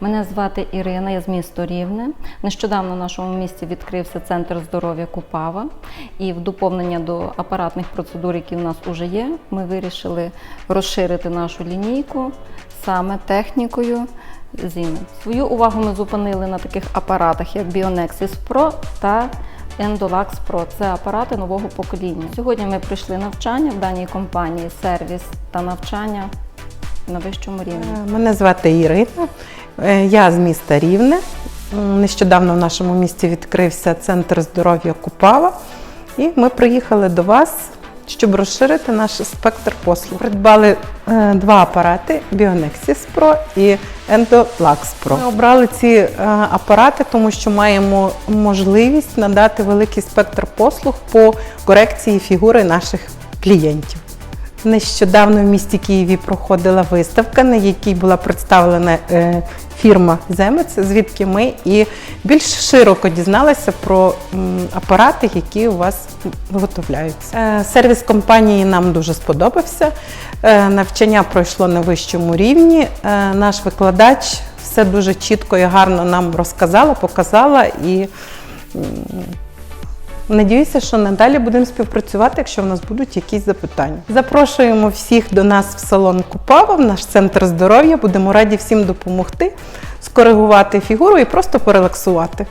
Мене звати Ірина, я з міста Рівне. Нещодавно в нашому місті відкрився центр здоров'я Купава. І в доповнення до апаратних процедур, які в нас вже є, ми вирішили розширити нашу лінійку саме технікою Зімен. Свою увагу ми зупинили на таких апаратах, як Bionexis Pro та Endolax Pro. Це апарати нового покоління. Сьогодні ми пройшли навчання в даній компанії, сервіс та навчання на вищому рівні. Е, Мене звати Ірина. Е, Я з міста Рівне. Нещодавно в нашому місті відкрився центр здоров'я Купава. І ми приїхали до вас, щоб розширити наш спектр послуг. Придбали е, два апарати Bionexis Pro і Endolax Pro. Ми обрали ці е, апарати, тому що маємо можливість надати великий спектр послуг по корекції фігури наших клієнтів. Нещодавно в місті Києві проходила виставка, на якій була представлена е, фірма Земець, звідки ми і більш широко дізналися про апарати, які у вас виготовляються. Е, сервіс компанії нам дуже сподобався. Е, навчання пройшло на вищому рівні. Наш викладач все дуже чітко і гарно нам розказала, показала і. Надіюся, що надалі будемо співпрацювати, якщо в нас будуть якісь запитання. Запрошуємо всіх до нас в салон Купава, в наш центр здоров'я. Будемо раді всім допомогти, скоригувати фігуру і просто порелаксувати.